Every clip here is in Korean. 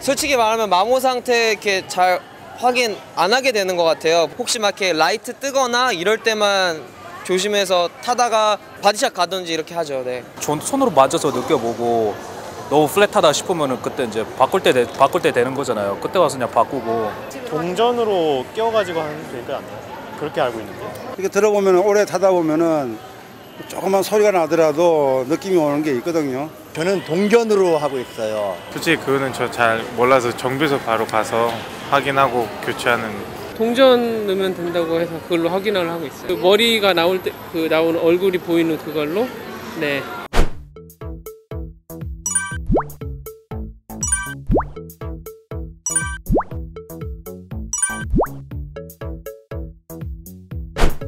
솔직히 말하면 마모 상태 이렇게 잘 확인 안 하게 되는 것 같아요. 혹시 막 이렇게 라이트 뜨거나 이럴 때만 조심해서 타다가 바디샷 가든지 이렇게 하죠. 네. 손- 손으로 만져서 느껴보고 너무 플랫하다 싶으면은 그때 이제 바꿀 때 돼- 바꿀 때 되는 거잖아요. 그때 와서 그냥 바꾸고 동전으로 끼워가지고 하는 게 되지 않나요? 그렇게 알고 있는데. 이렇게 들어보면 오래 타다 보면은 조금만 소리가 나더라도 느낌이 오는 게 있거든요. 저는 동전으로 하고 있어요. 솔직히 그거는 저 잘 몰라서 정비소 바로 가서 확인하고 교체하는 동전 넣으면 된다고 해서 그걸로 확인을 하고 있어요. 그 머리가 나올 때 그 나오는 얼굴이 보이는 그걸로 네.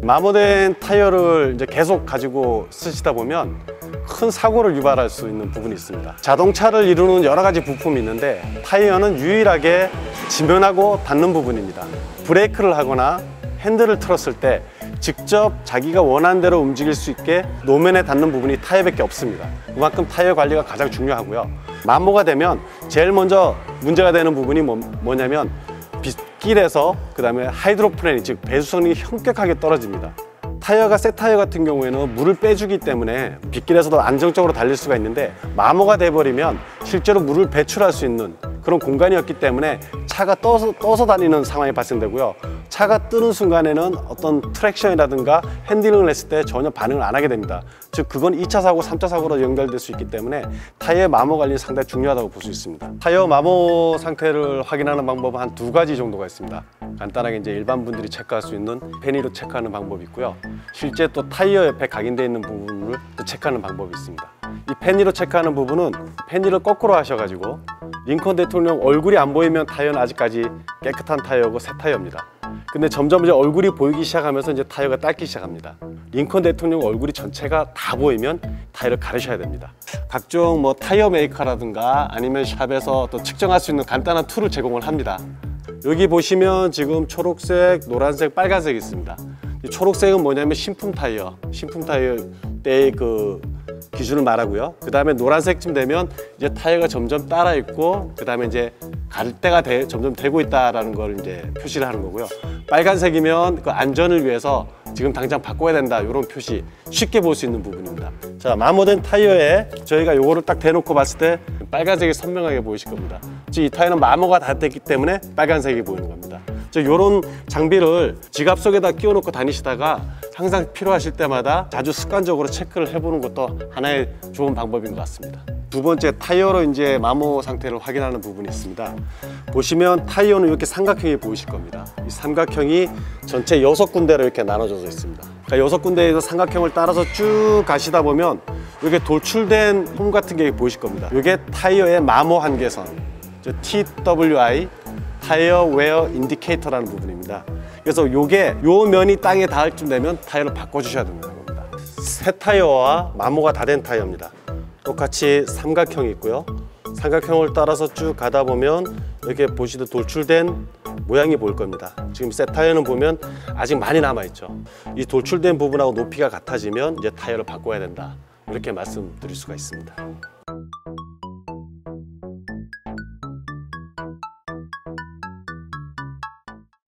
마모된 타이어를 이제 계속 가지고 쓰시다 보면 큰 사고를 유발할 수 있는 부분이 있습니다. 자동차를 이루는 여러 가지 부품이 있는데 타이어는 유일하게 지면하고 닿는 부분입니다. 브레이크를 하거나 핸들을 틀었을 때 직접 자기가 원하는 대로 움직일 수 있게 노면에 닿는 부분이 타이어밖에 없습니다. 그만큼 타이어 관리가 가장 중요하고요. 마모가 되면 제일 먼저 문제가 되는 부분이 뭐, 뭐냐면 빗길에서 그 다음에 하이드로플랜이 즉 배수성이 현격하게 떨어집니다. 타이어가 새 타이어 같은 경우에는 물을 빼주기 때문에 빗길에서도 안정적으로 달릴 수가 있는데 마모가 돼버리면 실제로 물을 배출할 수 있는 그런 공간이었기 때문에 차가 떠서, 떠서 다니는 상황이 발생되고요. 차가 뜨는 순간에는 어떤 트랙션이라든가 핸들링을 했을 때 전혀 반응을 안 하게 됩니다. 즉 그건 2차 사고, 3차 사고로 연결될 수 있기 때문에 타이어 마모 관리는 상당히 중요하다고 볼 수 있습니다. 타이어 마모 상태를 확인하는 방법은 한 두 가지 정도가 있습니다. 간단하게 이제 일반 분들이 체크할 수 있는 페니로 체크하는 방법이 있고요. 실제 또 타이어 옆에 각인되어 있는 부분을 또 체크하는 방법이 있습니다. 이 페니로 체크하는 부분은 페니를 거꾸로 하셔가지고 링컨 대통령 얼굴이 안 보이면 타이어는 아직까지 깨끗한 타이어고 새 타이어입니다. 근데 점점 이제 얼굴이 보이기 시작하면서 이제 타이어가 닳기 시작합니다. 링컨 대통령 얼굴이 전체가 다 보이면 타이어를 가르셔야 됩니다. 각종 뭐 타이어 메이커라든가 아니면 샵에서 또 측정할 수 있는 간단한 툴을 제공을 합니다. 여기 보시면 지금 초록색, 노란색, 빨간색이 있습니다. 이 초록색은 뭐냐면 신품 타이어, 신품 타이어 때의 그 기준을 말하고요. 그 다음에 노란색쯤 되면 이제 타이어가 점점 따라 있고 그 다음에 이제 갈 때가 돼- 점점 되고 있다라는 걸 이제 표시를 하는 거고요. 빨간색이면 그 안전을 위해서 지금 당장 바꿔야 된다 이런 표시 쉽게 볼 수 있는 부분입니다. 자 마모된 타이어에 저희가 요거를 딱 대놓고 봤을 때 빨간색이 선명하게 보이실 겁니다. 즉이 타이어는 마모가 다 됐기 때문에 빨간색이 보이는 겁니다. 즉 이런 장비를 지갑 속에다 끼워 놓고 다니시다가 항상 필요하실 때마다 자주 습관적으로 체크를 해보는 것도 하나의 좋은 방법인 것 같습니다. 두 번째 타이어로 이제 마모 상태를 확인하는 부분이 있습니다. 보시면 타이어는 이렇게 삼각형이 보이실 겁니다. 이 삼각형이 전체 여섯 군데로 이렇게 나눠져서 있습니다. 그러니까 여섯 군데에서 삼각형을 따라서 쭉 가시다 보면 이렇게 돌출된 홈 같은 게 보이실 겁니다. 이게 타이어의 마모 한계선, 저 TWI 타이어 웨어 인디케이터라는 부분입니다. 그래서 요게 요 면이 땅에 닿을 쯤 되면 타이어를 바꿔주셔야 된다는 겁니다. 새 타이어와 마모가 다 된 타이어입니다. 똑같이 삼각형이 있고요. 삼각형을 따라서 쭉 가다 보면 이렇게 보시듯 돌출된 모양이 보일 겁니다. 지금 새 타이어는 보면 아직 많이 남아 있죠. 이 돌출된 부분하고 높이가 같아지면 이제 타이어를 바꿔야 된다. 이렇게 말씀드릴 수가 있습니다.